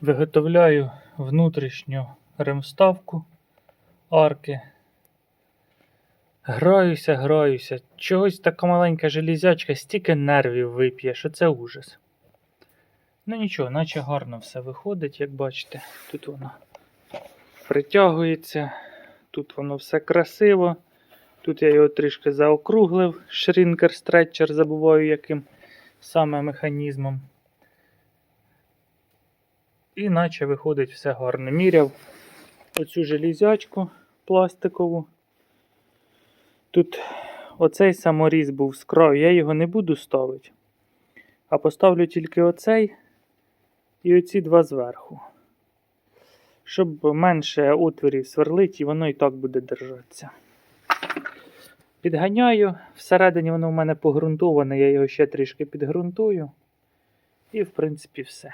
Виготовляю внутрішню ремставку арки. Граюся, граюся. Чогось така маленька железячка стільки нервів вип'є, що це ужас. Ну нічого, наче гарно все виходить, як бачите. Тут воно притягується, тут воно все красиво. Тут я його трішки заокруглив, шрінкер стретчер, забуваю яким саме механізмом. І наче виходить все гарно. Міряв оцю железячку пластикову. Тут оцей саморіз був з краю, я його не буду ставити. А поставлю тільки оцей і оці два зверху. Щоб менше отворів сверлить, і воно і так буде держатися. Підганяю, всередині воно в мене погрунтоване, я його ще трішки підґрунтую. І, в принципі, все.